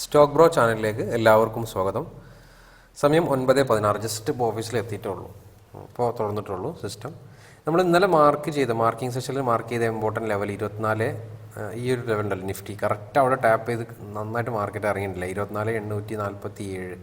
Stock bro ചാനലിലേക്ക് എല്ലാവർക്കും സ്വാഗതം. സമയം ഒൻപത് പതിനാറ്. ജസ്റ്റ് ഇപ്പോൾ ഓഫീസിൽ എത്തിയിട്ടുള്ളൂ. ഇപ്പോൾ തുറന്നിട്ടുള്ളൂ സിസ്റ്റം നമ്മൾ ഇന്നലെ മാർക്ക് ചെയ്ത മാർക്കിംഗ് സെഷനിൽ മാർക്ക് ചെയ്ത ഇമ്പോർട്ടന്റ് ലെവൽ ഇരുപത്തിനാല് ഈ ഒരു ലെവൽ ഉണ്ടല്ലോ നിഫ്റ്റി കറക്റ്റ് അവിടെ ടാപ്പ് ചെയ്ത് നന്നായിട്ട് മാർക്കറ്റ് ഇറങ്ങിയിട്ടില്ല. ഇരുപത്തിനാല് എണ്ണൂറ്റി നാൽപ്പത്തി ഏഴ്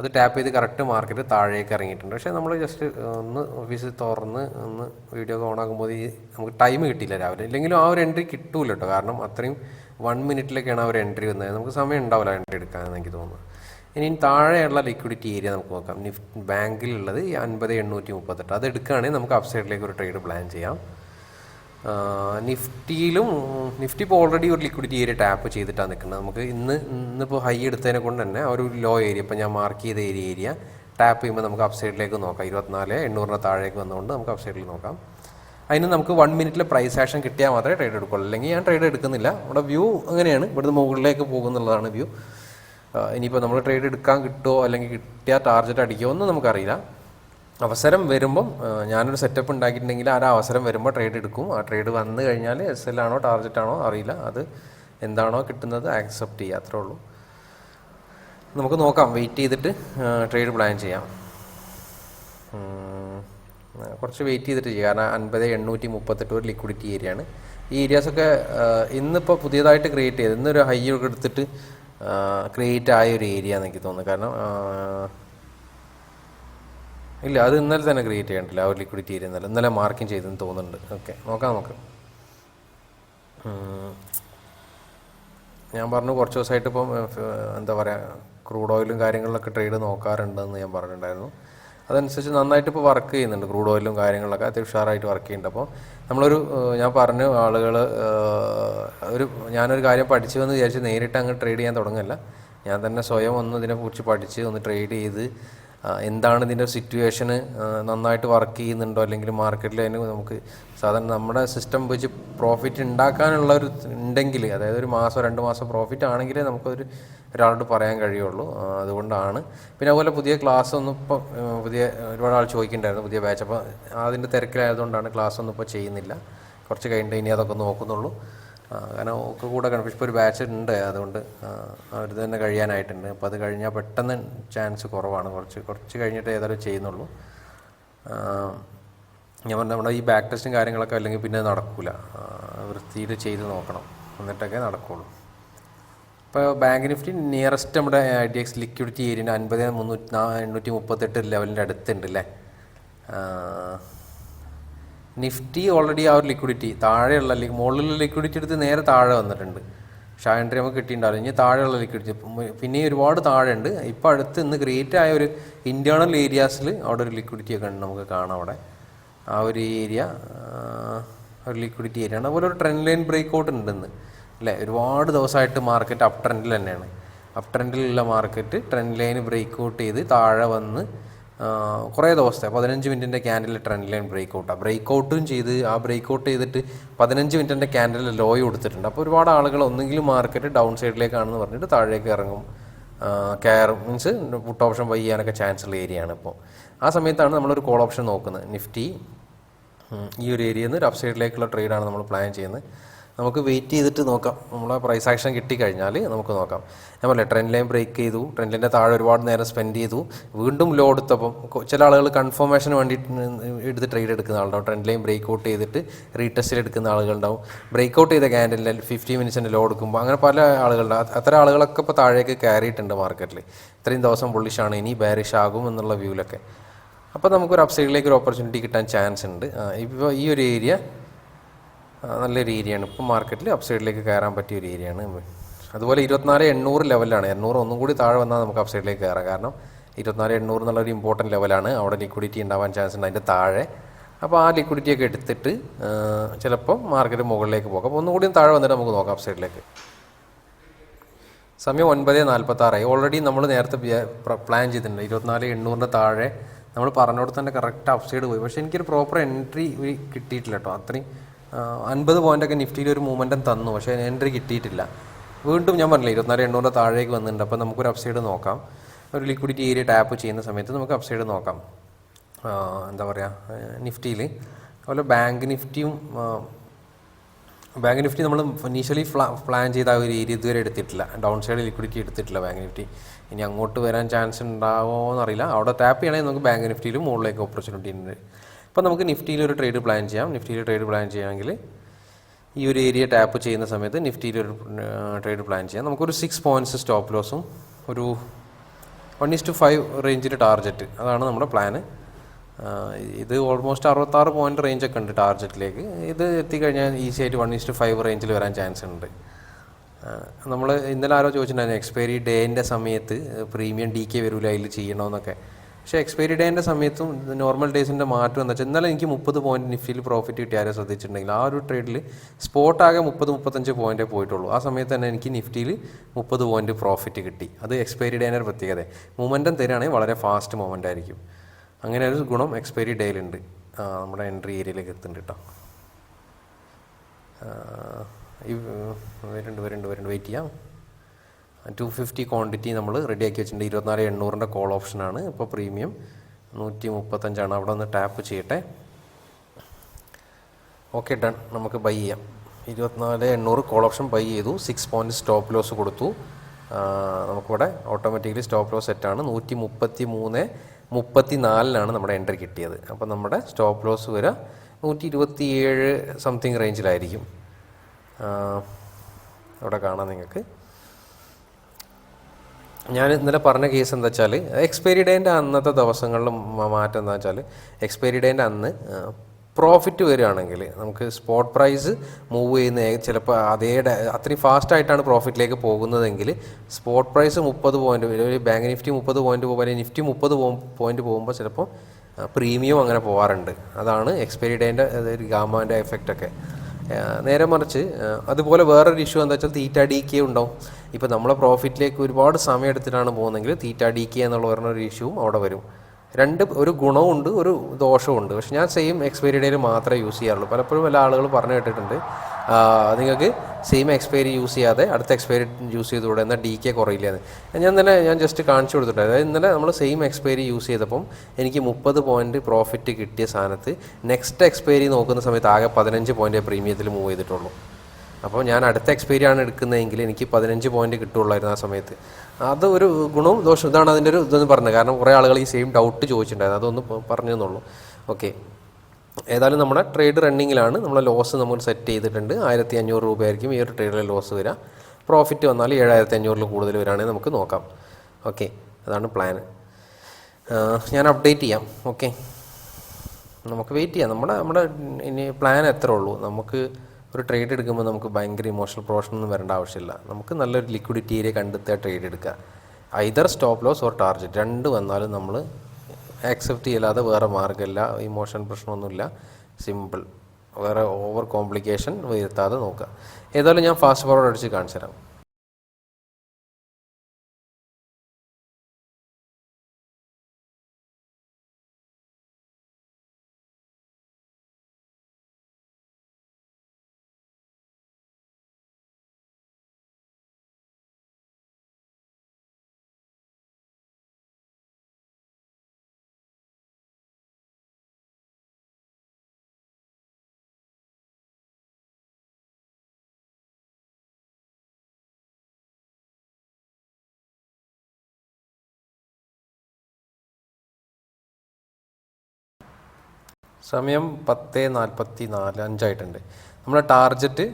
അത് ടാപ്പ് ചെയ്ത് കറക്റ്റ് മാർക്കറ്റ് താഴേക്ക് ഇറങ്ങിയിട്ടുണ്ട്. പക്ഷേ നമ്മൾ ജസ്റ്റ് ഒന്ന് ഓഫീസിൽ തുറന്ന് ഒന്ന് വീഡിയോ ഓണാക്കുമ്പോൾ ഈ നമുക്ക് ടൈം കിട്ടിയില്ല രാവിലെ. ഇല്ലെങ്കിലും ആ ഒരു എൻട്രി കിട്ടൂല കേട്ടോ കാരണം അത്രയും വൺ മിനിറ്റിലേക്കാണ് അവർ എൻട്രി വന്നത് നമുക്ക് സമയം ഉണ്ടാവില്ല എൻട്രി എടുക്കാനെന്ന് എനിക്ക് തോന്നുന്നു. ഇനി താഴെയുള്ള ലിക്വിഡിറ്റി ഏരിയ നമുക്ക് നോക്കാം. നിഫ്റ്റ് ബാങ്കിലുള്ളത് ഈ അൻപത് എണ്ണൂറ്റി മുപ്പത്തെട്ട്. അത് എടുക്കുകയാണെങ്കിൽ നമുക്ക് അപ്സൈഡിലേക്ക് ഒരു ട്രേഡ് പ്ലാൻ ചെയ്യാം. നിഫ്റ്റിയിലും നിഫ്റ്റി ഇപ്പോൾ ഓൾറെഡി ഒരു ലിക്വിഡിറ്റി ഏരിയ ടാപ്പ് ചെയ്തിട്ടാണ് നിൽക്കുന്നത്. നമുക്ക് ഇന്ന് ഇന്നിപ്പോൾ ഹൈ എടുത്തതിനെ കൊണ്ട് തന്നെ ഒരു ലോ ഏരിയ ഇപ്പോൾ ഞാൻ മാർക്ക് ചെയ്ത ഏരിയ ഏരിയ ടാപ്പ് ചെയ്യുമ്പോൾ നമുക്ക് അപ്സൈഡിലേക്ക് നോക്കാം. ഇരുപത്തിനാല് എണ്ണൂറിന് താഴേക്ക് വന്നുകൊണ്ട് നമുക്ക് അപ്സൈഡിൽ നോക്കാം. അതിന് നമുക്ക് വൺ മിനിറ്റിൽ പ്രൈസ് ആക്ഷൻ കിട്ടിയാൽ മാത്രമേ ട്രേഡ് എടുക്കുള്ളൂ. അല്ലെങ്കിൽ ഞാൻ ട്രേഡ് എടുക്കുന്നില്ല. നമ്മുടെ വ്യൂ അങ്ങനെയാണ്. ഇവിടുന്ന് മുകളിലേക്ക് പോകുന്നുള്ളതാണ് വ്യൂ ഇനിയിപ്പോൾ നമ്മൾ ട്രേഡ് എടുക്കാൻ കിട്ടുമോ അല്ലെങ്കിൽ കിട്ടിയ ടാർജറ്റ് അടിക്കുമോ ഒന്നും നമുക്കറിയില്ല. അവസരം വരുമ്പം ഞാനൊരു സെറ്റപ്പ് ഉണ്ടാക്കിയിട്ടുണ്ടെങ്കിൽ ആ ഒരു അവസരം വരുമ്പോൾ ട്രേഡ് എടുക്കും. ആ ട്രേഡ് വന്നു കഴിഞ്ഞാൽ എസ് എൽ ആണോ ടാർജറ്റ് ആണോ അറിയില്ല. അത് എന്താണോ കിട്ടുന്നത് ആക്സെപ്റ്റ് ചെയ്യുക അത്രേ ഉള്ളൂ. നമുക്ക് നോക്കാം. വെയിറ്റ് ചെയ്തിട്ട് ട്രേഡ് പ്ലാൻ ചെയ്യാം. കുറച്ച് വെയിറ്റ് ചെയ്തിട്ട് ചെയ്യുക കാരണം അൻപത് എണ്ണൂറ്റി മുപ്പത്തെട്ട് ഒരു ലിക്വിഡിറ്റി ഏരിയ ആണ്. ഈ ഏരിയാസൊക്കെ ഇന്നിപ്പോൾ പുതിയതായിട്ട് ക്രിയേറ്റ് ചെയ്ത് ഇന്നൊരു ഹൈ ഒക്കെ എടുത്തിട്ട് ക്രിയേറ്റ് ആയ ഒരു ഏരിയ എന്ന് എനിക്ക് തോന്നുന്നു. കാരണം ഇല്ല അത് ഇന്നലെ തന്നെ ക്രിയേറ്റ് ചെയ്യണ്ടില്ല ആ ഒരു ലിക്വിഡിറ്റി ഏരിയ ഇന്നലെ. ഇന്നലെ മാർക്കിംഗ് ചെയ്തെന്ന് തോന്നുന്നുണ്ട്. ഓക്കെ നോക്കാം നമുക്ക്. ഞാൻ പറഞ്ഞു കുറച്ച് ദിവസമായിട്ട് ഇപ്പം എന്താ പറയുക ക്രൂഡ് ഓയിലും കാര്യങ്ങളിലൊക്കെ ട്രേഡ് നോക്കാറുണ്ടെന്ന് ഞാൻ പറഞ്ഞിട്ടുണ്ടായിരുന്നു. അതനുസരിച്ച് നന്നായിട്ട് ഇപ്പോൾ വർക്ക് ചെയ്യുന്നുണ്ട്. ക്രൂഡ് ഓയിലും കാര്യങ്ങളിലൊക്കെ അത്യാവശ്യം ഉഷാറായിട്ട് വർക്ക് ചെയ്യുന്നുണ്ട്. അപ്പോൾ നമ്മളൊരു ഞാൻ പറഞ്ഞു ആളുകൾ ഒരു ഞാനൊരു കാര്യം പഠിച്ചു എന്ന് വിചാരിച്ച് നേരിട്ട് അങ്ങ് ട്രേഡ് ചെയ്യാൻ തുടങ്ങല്ല. ഞാൻ തന്നെ സ്വയം ഒന്ന് ഇതിനെക്കുറിച്ച് പഠിച്ച് ഒന്ന് ട്രേഡ് ചെയ്ത് എന്താണ് ഇതിന്റെ സിറ്റുവേഷന് നന്നായിട്ട് വർക്ക് ചെയ്യുന്നുണ്ടോ? അല്ലെങ്കിൽ മാർക്കറ്റിൽ അതിന് നമുക്ക് സാധാരണ നമ്മുടെ സിസ്റ്റം വെച്ച് പ്രോഫിറ്റ് ഉണ്ടാക്കാനുള്ള ഒരു ഉണ്ടെങ്കിൽ അതായത് ഒരു മാസം രണ്ട് മാസം പ്രോഫിറ്റ് ആണെങ്കിലേ നമുക്കൊരു ഒരാളോട് പറയാൻ കഴിയുള്ളൂ. അതുകൊണ്ടാണ്. പിന്നെ അതുപോലെ പുതിയ ക്ലാസ് ഒന്നും ഇപ്പോൾ പുതിയ ഒരുപാട് ആൾ ചോദിക്കുന്നുണ്ടായിരുന്നു പുതിയ ബാച്ച് അപ്പോൾ അതിന്റെ തിരക്കിലായതുകൊണ്ടാണ് ക്ലാസ് ഒന്നും ഇപ്പോൾ ചെയ്യുന്നില്ല. കുറച്ച് കഴിഞ്ഞിട്ട് ഇനി അതൊക്കെ നോക്കുന്നുള്ളൂ. കാരണം ഒക്കെ കൂടെ കൺഫ്യൂഷൻ ഇപ്പോൾ ഒരു ബാച്ച് ഉണ്ട് അതുകൊണ്ട് അവർ തന്നെ കഴിയാനായിട്ടുണ്ട്. അപ്പോൾ അത് കഴിഞ്ഞാൽ പെട്ടെന്ന് ചാൻസ് കുറവാണ്. കുറച്ച് കുറച്ച് കഴിഞ്ഞിട്ട് ഏതായാലും ചെയ്യുന്നുള്ളൂ. ഞാൻ പറഞ്ഞ നമ്മുടെ ഈ ബാക്ക് ടെസ്റ്റും കാര്യങ്ങളൊക്കെ അല്ലെങ്കിൽ പിന്നെ നടക്കില്ല വൃത്തിയിൽ ചെയ്ത് നോക്കണം. എന്നിട്ടൊക്കെ നടക്കുള്ളൂ. ഇപ്പോൾ ബാങ്ക് നിഫ്റ്റി നിയറസ്റ്റ് നമ്മുടെ I D X liquidity area അൻപത് മുന്നൂറ്റി എണ്ണൂറ്റി മുപ്പത്തെട്ട് ലെവലിന്റെ അടുത്തുണ്ട് അല്ലേ നിഫ്റ്റി ഓൾറെഡി ആ ഒരു ലിക്വിഡിറ്റി താഴെയുള്ള മുകളിലുള്ള ലിക്വിഡിറ്റി എടുത്ത് നേരെ താഴെ വന്നിട്ടുണ്ട്. ഷാൻഡ്രി നമുക്ക് കിട്ടിയിട്ടുണ്ടാവില്ല. ഇനി താഴെയുള്ള ലിക്വിഡിറ്റി പിന്നെ ഒരുപാട് താഴെ ഉണ്ട് ഇപ്പോൾ അടുത്ത് ഇന്ന് ക്രിയേറ്റ് ആയ ഒരു ഇന്റേർണൽ ഏരിയാസിൽ അവിടെ ഒരു ലിക്വിഡിറ്റി ഒക്കെ ഉണ്ട് നമുക്ക് കാണാം അവിടെ. ആ ഒരു ഏരിയ ഒരു ലിക്വിഡിറ്റി ഏരിയ ആണ്. അതുപോലെ ഒരു ട്രെൻഡ് ലൈൻ ബ്രേക്ക് ഔട്ട് ഉണ്ടെന്ന് അല്ലേ? ഒരുപാട് ദിവസമായിട്ട് മാർക്കറ്റ് അപ് ട്രെൻഡിൽ തന്നെയാണ്. Up ട്രെൻഡിലുള്ള market trend line break out ചെയ്ത് താഴെ വന്ന് കുറേ ദിവസത്തെ പതിനഞ്ച് മിനിറ്റിന്റെ ക്യാൻഡിൽ ട്രെൻഡ് ലൈൻ ബ്രേക്ക് ഔട്ടാണ് ബ്രേക്ക് ഔട്ടും ചെയ്ത് ആ ബ്രേക്ക് ഔട്ട് ചെയ്തിട്ട് പതിനഞ്ച് മിനിറ്റിന്റെ ക്യാൻഡിൽ ലോയ് കൊടുത്തിട്ടുണ്ട്. അപ്പോൾ ഒരുപാട് ആളുകൾ ഒന്നെങ്കിലും മാർക്കറ്റ് ഡൗൺ സൈഡിലേക്കാണെന്ന് പറഞ്ഞിട്ട് താഴേക്ക് ഇറങ്ങും. Care means put option buy ചെയ്യാനൊക്കെ ചാൻസ് ഉള്ള ഏരിയ ആണ് ഇപ്പോൾ. ആ സമയത്താണ് നമ്മളൊരു കോൾ ഓപ്ഷൻ നോക്കുന്നത്. നിഫ്റ്റി ഈ ഒരു ഏരിയയിൽ നിന്ന് ഒരു അപ്സൈഡിലേക്കുള്ള ട്രേഡാണ് നമ്മൾ പ്ലാൻ ചെയ്യുന്നത്. നമുക്ക് വെയിറ്റ് ചെയ്തിട്ട് നോക്കാം. നമ്മളെ പ്രൈസ് ആക്ഷൻ കിട്ടിക്കഴിഞ്ഞാൽ നമുക്ക് നോക്കാം. ഞാൻ പറയാം ട്രെൻഡ് ലൈൻ ബ്രേക്ക് ചെയ്തു. ട്രെൻഡ് ലൈന്റെ താഴെ ഒരുപാട് നേരം സ്പെൻഡ് ചെയ്തു. വീണ്ടും ലോ എടുത്തപ്പം ചില ആളുകൾ കൺഫർമേഷന് വേണ്ടിയിട്ട് എടുത്ത് ട്രേഡ് എടുക്കുന്ന ആളുണ്ടാവും. ട്രെൻഡ് ലൈൻ ബ്രേക്ക് ഔട്ട് ചെയ്തിട്ട് റീടെസ്റ്റിൽ എടുക്കുന്ന ആളുകളുണ്ടാവും. ബ്രേക്ക് ഔട്ട് ചെയ്ത ക്യാൻഡലിൽ ഫിഫ്റ്റി മിനിറ്റ്സിന്റെ ലോ എടുക്കുമ്പോൾ അങ്ങനെ പല ആളുകളുണ്ടാവും അത്ര ആളുകളൊക്കെ ഇപ്പോൾ താഴേക്ക് കയറിയിട്ടുണ്ട് മാർക്കറ്റിൽ ഇത്രയും ദിവസം ബുള്ളിഷാണ് ഇനി ബാരിഷ് ആകും എന്നുള്ള വ്യൂവിലൊക്കെ അപ്പോൾ നമുക്കൊരു അപ്സൈഡിലേക്ക് ഒരു ഓപ്പർച്യൂണിറ്റി കിട്ടാൻ ചാൻസ് ഉണ്ട്. ഇപ്പോൾ ഈ ഒരു ഏരിയ നല്ലൊരു ഏരിയയാണ്. ഇപ്പം മാർക്കറ്റിൽ അപ്സൈഡിലേക്ക് കയറാൻ പറ്റിയ ഒരു ഏരിയയാണ്. അതുപോലെ ഇരുപത്തിനാല് എണ്ണൂറ് ലെവലാണ്. എണ്ണൂറ് ഒന്നും കൂടി താഴെ വന്നാൽ നമുക്ക് അപ്സൈഡിലേക്ക് കയറാം. കാരണം ഇരുപത്തിനാല് എണ്ണൂറ് എന്നുള്ള ഒരു ലെവലാണ് അവിടെ ലിക്വിഡിറ്റി ഉണ്ടാവാൻ ചാൻസ് ഉണ്ട് അതിന്റെ താഴെ. അപ്പോൾ ആ ലിക്വിഡിറ്റി ഒക്കെ എടുത്തിട്ട് ചിലപ്പോൾ മാർക്കറ്റ് മുകളിലേക്ക് പോകാം. അപ്പോൾ ഒന്നും കൂടി താഴെ വന്നിട്ട് നമുക്ക് നോക്കാം അപ്സൈഡിലേക്ക് സമയം ഒൻപത് നാൽപ്പത്താറായി. ഓൾറെഡി നമ്മൾ നേരത്തെ പ്ലാൻ ചെയ്തിട്ടുണ്ട്. ഇരുപത്തിനാല് എണ്ണൂറിന്റെ താഴെ. നമ്മൾ പറഞ്ഞോട് തന്നെ കറക്റ്റ് അപ്സൈഡ് പോയി. പക്ഷേ എനിക്കൊരു പ്രോപ്പർ എൻട്രി കിട്ടിയിട്ടില്ല കേട്ടോ. അത്രയും അൻപത് പോയിന്റൊക്കെ നിഫ്റ്റിയിൽ ഒരു മൂവ്മെന്റും തന്നു പക്ഷേ എൻട്രി കിട്ടിയിട്ടില്ല. വീണ്ടും ഞാൻ പറഞ്ഞില്ല ഇരുപത്തിനാല് എണ്ണൂറിന്റെ താഴേക്ക് വന്നിട്ടുണ്ട്. അപ്പോൾ നമുക്കൊരു അപ്സൈഡ് നോക്കാം. ഒരു ലിക്വിഡിറ്റി ഏരിയ ടാപ്പ് ചെയ്യുന്ന സമയത്ത് നമുക്ക് അപ്സൈഡ് നോക്കാം. എന്താ പറയുക നിഫ്റ്റിയിൽ. അതുപോലെ ബാങ്ക് നിഫ്റ്റിയും ബാങ്ക് നിഫ്റ്റി നമ്മൾ ഇനീഷ്യലി പ്ലാൻ ചെയ്ത ഒരു ഏരിയ ഇതുവരെ എടുത്തിട്ടില്ല. ഡൗൺ സൈഡ് ലിക്വിഡിറ്റി എടുത്തിട്ടില്ല ബാങ്ക് നിഫ്റ്റി. ഇനി അങ്ങോട്ട് വരാൻ ചാൻസ് ഉണ്ടാവുമോ എന്നറിയില്ല അവിടെ ടാപ്പ് ചെയ്യണമെങ്കിൽ നമുക്ക് ബാങ്ക് നിഫ്റ്റിയിൽ മുകളിലേക്ക് ഓപ്പർച്യൂണിറ്റി ഉണ്ട്. അപ്പോൾ നമുക്ക് നിഫ്റ്റിയിൽ ഒരു ട്രേഡ് പ്ലാൻ ചെയ്യാം. നിഫ്റ്റിയിൽ ട്രേഡ് പ്ലാൻ ചെയ്യുകയാണെങ്കിൽ ഈ ഒരു ഏരിയ ടാപ്പ് ചെയ്യുന്ന സമയത്ത് നിഫ്റ്റിയിൽ ഒരു ട്രേഡ് പ്ലാൻ ചെയ്യാം. നമുക്കൊരു സിക്സ് പോയിന്റ്സ് സ്റ്റോപ്പ് ലോസും ഒരു വൺ ഇസ് ടു ഫൈവ് റേഞ്ചിൽ ടാർജറ്റ് അതാണ് നമ്മുടെ പ്ലാന് ഇത് ഓൾമോസ്റ്റ് അറുപത്താറ് പോയിന്റ് റേഞ്ചൊക്കെ ഉണ്ട് ടാർജറ്റിലേക്ക് ഇത് എത്തിക്കഴിഞ്ഞാൽ ഈസി ആയിട്ട് വൺ ഇസ് ടു ഫൈവ് റേഞ്ചിൽ വരാൻ ചാൻസ് ഉണ്ട്. നമ്മൾ ഇന്നലെ ആരോ ചോദിച്ചിട്ടുണ്ടായിരുന്നു എക്സ്പയറി ഡേന്റെ സമയത്ത് പ്രീമിയം ഡി കെ വരില്ല അതിൽ ചെയ്യണമെന്നൊക്കെ പക്ഷേ എക്സ്പയറി ഡേന്റെ സമയത്തും നോർമൽ ഡേയ്സിന്റെ മാറ്റം എന്ന് വെച്ചാൽ ഇന്നലെ എനിക്ക് മുപ്പത് പോയിന്റ് നിഫ്റ്റിയിൽ പ്രോഫിറ്റ് കിട്ടി ആരെ ശ്രദ്ധിച്ചിട്ടുണ്ടെങ്കിൽ ആ ഒരു ട്രേഡിൽ സ്പോട്ട് ആകെ മുപ്പത് മുപ്പത്തഞ്ച് പോയിന്റേ പോയിട്ടുള്ളൂ. ആ സമയത്ത് തന്നെ എനിക്ക് നിഫ്റ്റിയിൽ മുപ്പത് പോയിന്റ് പ്രോഫിറ്റ് കിട്ടി. അത് എക്സ്പയറി ഡേന്റെ പ്രത്യേകത. മൊമെന്റം തരികയാണെങ്കിൽ വളരെ ഫാസ്റ്റ് മൊമെന്റ് ആയിരിക്കും. അങ്ങനെ ഒരു ഗുണം എക്സ്പയറി ഡേയിലുണ്ട് നമ്മുടെ എൻട്രി ഏരിയയിലേക്ക് എത്തുന്നുണ്ട് കേട്ടോ വരുന്നുണ്ട് വരുന്നുണ്ട് വെയിറ്റ് ചെയ്യാം. ടു ഫിഫ്റ്റി ക്വാണ്ടിറ്റി നമ്മൾ ആക്കി വെച്ചിട്ടുണ്ട്. ഇരുപത്തിനാല് എണ്ണൂറിന്റെ കോൾ ഓപ്ഷനാണ് ഇപ്പോൾ പ്രീമിയം നൂറ്റി മുപ്പത്തഞ്ചാണ് അവിടെ ഒന്ന് ടാപ്പ് ചെയ്യട്ടെ. ഓക്കെ ഡൺ നമുക്ക് ബൈ ചെയ്യാം. ഇരുപത്തിനാല് എണ്ണൂറ് കോൾ ഓപ്ഷൻ ബൈ ചെയ്തു. സിക്സ് പോയിന്റ് സ്റ്റോപ്പ് ലോസ് കൊടുത്തു. നമുക്കിവിടെ ഓട്ടോമാറ്റിക്കലി സ്റ്റോപ്പ് ലോസ് സെറ്റാണ് നൂറ്റി മുപ്പത്തി മൂന്ന് മുപ്പത്തി നാലിനാണ് നമ്മുടെ എൻട്രി കിട്ടിയത്. അപ്പോൾ നമ്മുടെ സ്റ്റോപ്പ് ലോസ് വരിക നൂറ്റി ഇരുപത്തി ഏഴ് സംതിങ് റേഞ്ചിലായിരിക്കും അവിടെ കാണാം നിങ്ങൾക്ക്. ഞാൻ ഇന്നലെ പറഞ്ഞ കേസ് എന്താ വെച്ചാൽ എക്സ്പയറി ഡേന്റെ അന്നത്തെ ദിവസങ്ങളിൽ മാറ്റം എന്താ വെച്ചാൽ എക്സ്പയറി ഡേന്റെ അന്ന് പ്രോഫിറ്റ് വരികയാണെങ്കിൽ നമുക്ക് സ്പോട്ട് പ്രൈസ് മൂവ് ചെയ്യുന്ന ചിലപ്പോൾ അതേ അത്രയും ഫാസ്റ്റായിട്ടാണ് പ്രോഫിറ്റിലേക്ക് പോകുന്നതെങ്കിൽ സ്പോട്ട് പ്രൈസ് മുപ്പത് പോയിന്റ് ഒരു ബാങ്ക് നിഫ്റ്റി മുപ്പത് പോയിന്റ് പോകുമ്പോൾ അല്ലെങ്കിൽ നിഫ്റ്റി മുപ്പത് പോയിന്റ് പോകുമ്പോൾ ചിലപ്പോൾ പ്രീമിയം അങ്ങനെ പോകാറുണ്ട് അതാണ് എക്സ്പയറി ഡേന്റെ ഗാമാന്റെ എഫക്റ്റ് ഒക്കെ. ആ, നേരെ മറിച്ച് അതുപോലെ വേറൊരു ഇഷ്യൂ എന്താ വെച്ചാൽ തീറ്റ ഡി കെ ഉണ്ടാവും. ഇപ്പോൾ നമ്മളെ പ്രോഫിറ്റിലേക്ക് ഒരുപാട് സമയം എടുത്തിട്ടാണ് പോകുന്നതെങ്കിൽ തീറ്റ ഡി കെ എന്നുള്ള പറഞ്ഞൊരു ഇഷ്യൂവും അവിടെ വരും. രണ്ട് ഒരു ഗുണമുണ്ട് ഒരു ദോഷമുണ്ട് പക്ഷെ ഞാൻ സെയിം എക്സ്പയറി ഡേയിൽ മാത്രമേ യൂസ് ചെയ്യാറുള്ളൂ. പലപ്പോഴും പല ആളുകൾ പറഞ്ഞു കേട്ടിട്ടുണ്ട്. നിങ്ങൾക്ക് സെയിം എക്സ്പയറി യൂസ് ചെയ്യാതെ അടുത്ത എക്സ്പയറി യൂസ് ചെയ്തുകൂടെ എന്നാൽ ഡി കെ കുറയില്ലെന്ന്. ഞാൻ തന്നെ ഞാൻ ജസ്റ്റ് കാണിച്ചു കൊടുത്തിട്ടുണ്ട്. അതായത് ഇന്നലെ നമ്മൾ സെയിം എക്സ്പയറി യൂസ് ചെയ്തപ്പം എനിക്ക് മുപ്പത് പോയിന്റ് പ്രോഫിറ്റ് കിട്ടിയ സാധനത്ത് നെക്സ്റ്റ് എക്സ്പയറി നോക്കുന്ന സമയത്ത് ആകെ പതിനഞ്ച് പോയിന്റ് പ്രീമിയത്തിൽ മൂവ് ചെയ്തിട്ടുള്ളൂ. അപ്പോൾ ഞാൻ അടുത്ത എക്സ്പീരിയൻ ആണ് എടുക്കുന്നതെങ്കിൽ എനിക്ക് പതിനഞ്ച് പോയിന്റ് കിട്ടുള്ളായിരുന്നു ആ സമയത്ത്. അത് ഒരു ഗുണവും ദോഷവും ഇതാണ് അതിന്റെ ഒരു ഇതെന്ന് പറഞ്ഞത്. കാരണം കുറേ ആളുകൾ ഈ സെയിം ഡൗട്ട് ചോദിച്ചിട്ടുണ്ടായിരുന്നു. അതൊന്ന് പ- പറഞ്ഞു തന്നുള്ളൂ ഓക്കെ ഏതായാലും നമ്മുടെ ട്രേഡ് റണ്ണിങ്ങിലാണ് നമ്മൾ ലോസ് നമ്മൾ സെറ്റ് ചെയ്തിട്ടുണ്ട്. ആയിരത്തി അഞ്ഞൂറ് രൂപയായിരിക്കും ഈ ഒരു ട്രേഡിലെ ലോസ് വരിക. പ്രോഫിറ്റ് വന്നാൽ ഏഴായിരത്തി അഞ്ഞൂറിൽ കൂടുതൽ വരികയാണെങ്കിൽ നമുക്ക് നോക്കാം. ഓക്കെ അതാണ് പ്ലാൻ ഞാൻ അപ്ഡേറ്റ് ചെയ്യാം. ഓക്കെ നമുക്ക് വെയിറ്റ് ചെയ്യാം. നമ്മുടെ നമ്മുടെ ഇനി പ്ലാൻ എത്ര ഉള്ളൂ നമുക്ക് ഒരു ട്രേഡ് എടുക്കുമ്പോൾ നമുക്ക് ഭയങ്കര ഇമോഷണൽ പ്രൊഫഷൻ ഒന്നും വരേണ്ട ആവശ്യമില്ല. നമുക്ക് നല്ലൊരു ലിക്വിഡിറ്റി ഏരിയ കണ്ടെത്തുക ട്രേഡ് എടുക്കുക. Either stop loss or target രണ്ട് വന്നാലും നമ്മൾ ആക്സെപ്റ്റ് ചെയ്യാതെ വേറെ മാർഗമില്ല ഇമോഷൻ പ്രശ്നമൊന്നുമില്ല. സിമ്പിൾ വേറെ ഓവർ കോംപ്ലിക്കേഷൻ വരുത്താതെ നോക്കുക. ഏതായാലും ഞാൻ ഫാസ്റ്റ് ഫോർവേഡ് അടിച്ച് കാണിച്ചു തരാം സമയം പത്ത് നാൽപ്പത്തി നാല് അഞ്ചായിട്ടുണ്ട്. നമ്മുടെ ടാർജറ്റ്